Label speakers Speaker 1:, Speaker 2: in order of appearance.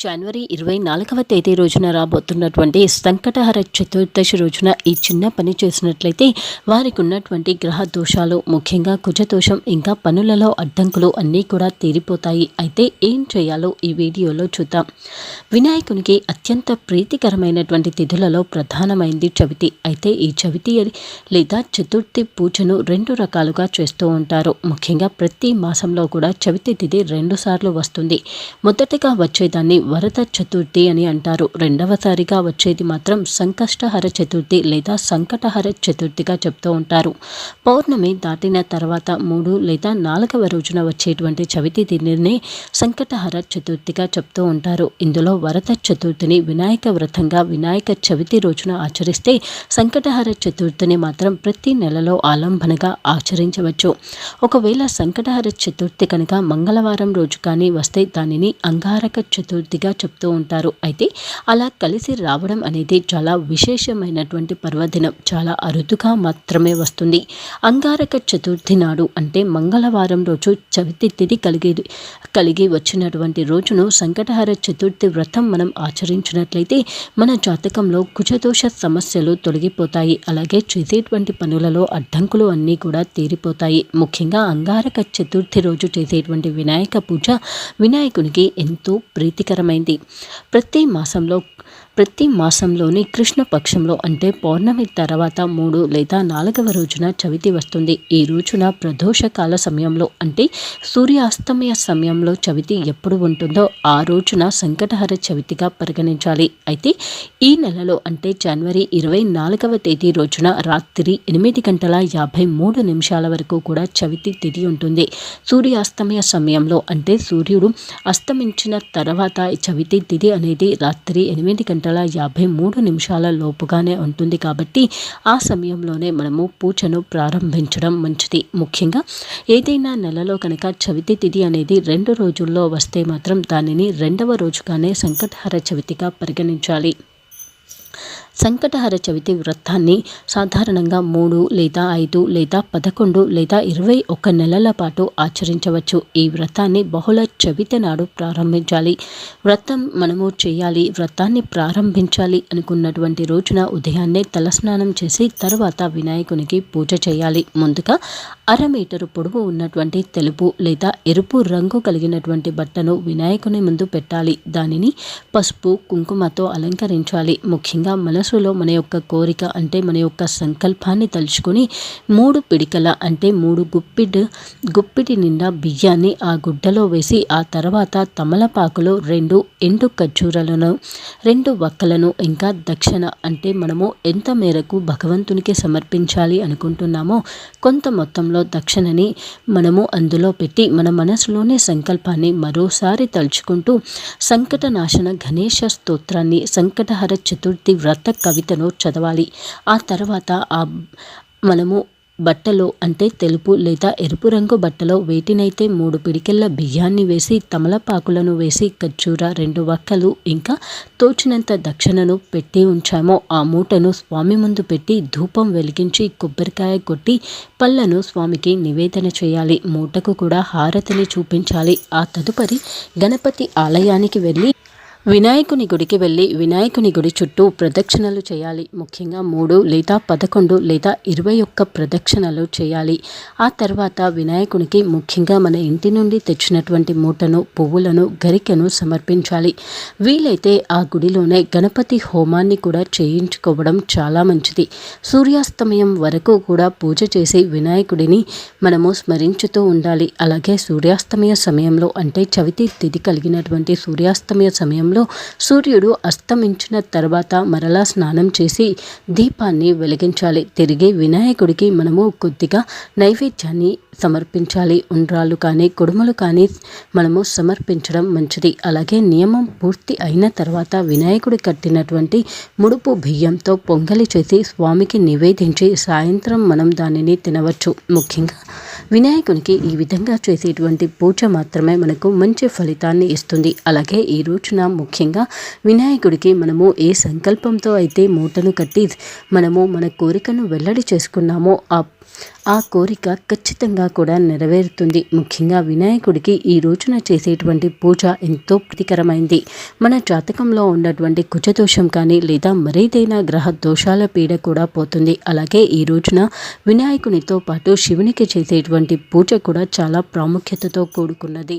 Speaker 1: జనవరి ఇరవై నాలుగవ తేదీ రోజున రాబోతున్నటువంటి సంకటహర చతుర్దశి రోజున ఈ చిన్న పని చేసినట్లయితే వారికి ఉన్నటువంటి గ్రహ దోషాలు ముఖ్యంగా కుజదోషం ఇంకా పనులలో అడ్డంకులు అన్నీ కూడా తీరిపోతాయి. అయితే ఏం చేయాలో ఈ వీడియోలో చూద్దాం. వినాయకునికి అత్యంత ప్రీతికరమైనటువంటి తిథులలో ప్రధానమైంది చవితి. అయితే ఈ చవితి లేదా చతుర్థి పూజను రెండు రకాలుగా చేస్తూ ఉంటారు. ముఖ్యంగా ప్రతి మాసంలో కూడా చవితి తిథి రెండుసార్లు వస్తుంది. మొదటగా వచ్చేదాన్ని వరద చతుర్థి అని అంటారు. రెండవసారిగా వచ్చేది మాత్రం సంకష్టహర చతుర్థి లేదా సంకటహర చతుర్థిగా చెప్తూ ఉంటారు. పౌర్ణమి దాటిన తర్వాత మూడు లేదా నాలుగవ రోజున వచ్చేటువంటి చవితి తిథిని సంకటహర చతుర్థిగా చెప్తూ ఉంటారు. ఇందులో వరద చతుర్థిని వినాయక వ్రతంగా వినాయక చవితి రోజున ఆచరిస్తే సంకటహర చతుర్థిని మాత్రం ప్రతి నెలలో ఆలంబనగా ఆచరించవచ్చు. ఒకవేళ సంకటహర చతుర్థి కనుక మంగళవారం రోజు కానీ వస్తే దానిని అంగారక చతుర్థి చతుర్థిగా చెప్తూ ఉంటారు. అయితే అలా కలిసి రావడం అనేది చాలా విశేషమైనటువంటి పర్వదినం. చాలా అరుదుగా మాత్రమే వస్తుంది. అంగారక చతుర్థి నాడు అంటే మంగళవారం రోజు చవితి తిథి కలిగి కలిగి వచ్చినటువంటి రోజును సంకటహర చతుర్థి వ్రతం మనం ఆచరించినట్లయితే మన జాతకంలో కుజదోష సమస్యలు తొలగిపోతాయి. అలాగే చేసేటువంటి పనులలో అడ్డంకులు అన్నీ కూడా తీరిపోతాయి. ముఖ్యంగా అంగారక చతుర్థి రోజు చేసేటువంటి వినాయక పూజ వినాయకునికి ఎంతో ప్రారంభమైంది. ప్రతి మాసంలో ప్రతి మాసంలోని కృష్ణపక్షంలో అంటే పౌర్ణమి తర్వాత మూడు లేదా నాలుగవ రోజున చవితి వస్తుంది. ఈ రోజున ప్రదోషకాల సమయంలో అంటే సూర్యాస్తమయ సమయంలో చవితి ఎప్పుడు ఉంటుందో ఆ రోజున సంకటహర చవితిగా పరిగణించాలి. అయితే ఈ నెలలో అంటే జనవరి ఇరవై నాలుగవ తేదీ రోజున రాత్రి ఎనిమిది గంటల యాభై మూడు నిమిషాల వరకు కూడా చవితి తిథి ఉంటుంది. సూర్యాస్తమయ సమయంలో అంటే సూర్యుడు అస్తమించిన తర్వాత చవితి తిథి అనేది రాత్రి ఎనిమిది గంటల గంటల యాభై మూడు నిమిషాల లోపుగానే ఉంటుంది కాబట్టి ఆ సమయంలోనే మనము పూజను ప్రారంభించడం మంచిది. ముఖ్యంగా ఏదైనా నెలలో కనుక చవితి తిథి అనేది రెండు రోజుల్లో వస్తే మాత్రం దానిని రెండవ రోజుగానే సంకటహార చవితిగా పరిగణించాలి. సంకటహర చవితి వ్రతాన్ని సాధారణంగా మూడు లేదా ఐదు లేదా పదకొండు లేదా ఇరవై ఒక్క నెలల పాటు ఆచరించవచ్చు. ఈ వ్రతాన్ని బహుళ చవితి నాడు ప్రారంభించాలి. వ్రతం మనము చేయాలి వ్రతాన్ని ప్రారంభించాలి అనుకున్నటువంటి రోజున ఉదయాన్నే తలస్నానం చేసి తర్వాత వినాయకునికి పూజ చేయాలి. ముందుగా అర మీటరు పొడవు ఉన్నటువంటి తెలుపు లేదా ఎరుపు రంగు కలిగినటువంటి బట్టను వినాయకుని ముందు పెట్టాలి. దానిని పసుపు కుంకుమతో అలంకరించాలి. ముఖ్యంగా మనసులో మన యొక్క కోరిక అంటే మన యొక్క సంకల్పాన్ని తలుచుకొని మూడు పిడికల అంటే మూడు గుప్పిడి గుప్పిడి నిండా బియ్యాన్ని ఆ గుడ్డలో వేసి ఆ తర్వాత తమలపాకులో రెండు ఎండు ఖర్జూరలను రెండు వక్కలను ఇంకా దక్షిణ అంటే మనము ఎంత మేరకు భగవంతునికి సమర్పించాలి అనుకుంటున్నామో కొంత మొత్తంలో దక్షిణని మనము అందులో పెట్టి మన మనసులోనే సంకల్పాన్ని మరోసారి తలుచుకుంటూ సంకటనాశన గణేష స్తోత్రాన్ని సంకటహర చతుర్థి వ్రత కవితను చదవాలి. ఆ తర్వాత ఆ మనము బట్టలో అంటే తెలుపు లేదా ఎరుపు రంగు బట్టలో వేటినైతే మూడు పిడికెళ్ళ బియ్యాన్ని వేసి తమలపాకులను వేసి ఖర్జూర రెండు వక్కలు ఇంకా తోచినంత దక్షిణను పెట్టి ఉంచామో ఆ మూటను స్వామి ముందు పెట్టి ధూపం వెలిగించి కొబ్బరికాయ కొట్టి పళ్ళను స్వామికి నివేదన చేయాలి. మూటకు కూడా హారతిని చూపించాలి. ఆ తదుపరి గణపతి ఆలయానికి వెళ్ళి వినాయకుని గుడికి వెళ్ళి వినాయకుని గుడి చుట్టూ ప్రదక్షిణలు చేయాలి. ముఖ్యంగా మూడు లేదా పదకొండు లేదా ఇరవై ఒక్క ప్రదక్షిణలు చేయాలి. ఆ తర్వాత వినాయకునికి ముఖ్యంగా మన ఇంటి నుండి తెచ్చినటువంటి మూటను పువ్వులను గరికెను సమర్పించాలి. వీలైతే ఆ గుడిలోనే గణపతి హోమాన్ని కూడా చేయించుకోవడం చాలా మంచిది. సూర్యాస్తమయం వరకు కూడా పూజ చేసి వినాయకుడిని మనము స్మరించుతూ ఉండాలి. అలాగే సూర్యాస్తమయ సమయంలో అంటే చవితి తిథి కలిగినటువంటి సూర్యాస్తమయ సమయంలో సమయంలో సూర్యుడు అస్తమించిన తర్వాత మరలా స్నానం చేసి దీపాన్ని వెలిగించాలి. తిరిగి వినాయకుడికి మనము కొద్దిగా నైవేద్యాన్ని సమర్పించాలి. ఉండ్రాళ్ళు కానీ కుడుములు కానీ మనము సమర్పించడం మంచిది. అలాగే నియమం పూర్తి అయిన తర్వాత వినాయకుడు కట్టినటువంటి ముడుపు బియ్యంతో పొంగలి చేసి స్వామికి నివేదించి సాయంత్రం మనం దానిని తినవచ్చు. ముఖ్యంగా వినాయకునికి ఈ విధంగా చేసేటువంటి పూజ మాత్రమే మనకు మంచి ఫలితాన్ని ఇస్తుంది. అలాగే ఈ రోజున ముఖ్యంగా వినాయకుడికి మనము ఏ సంకల్పంతో అయితే మూటను కట్టి మనము మన కోరికను వెల్లడి చేసుకున్నామో ఆ ఆ కోరిక ఖచ్చితంగా కూడా నెరవేరుతుంది. ముఖ్యంగా వినాయకుడికి ఈ రోజున చేసేటువంటి పూజ ఎంతో ప్రీతికరమైంది. మన జాతకంలో ఉన్నటువంటి కుజదోషం కానీ లేదా మరేదైనా గ్రహ దోషాల పీడ కూడా పోతుంది. అలాగే ఈ రోజున వినాయకునితో పాటు శివునికి చేసేటువంటి పూజ కూడా చాలా ప్రాముఖ్యతతో కూడుకున్నది.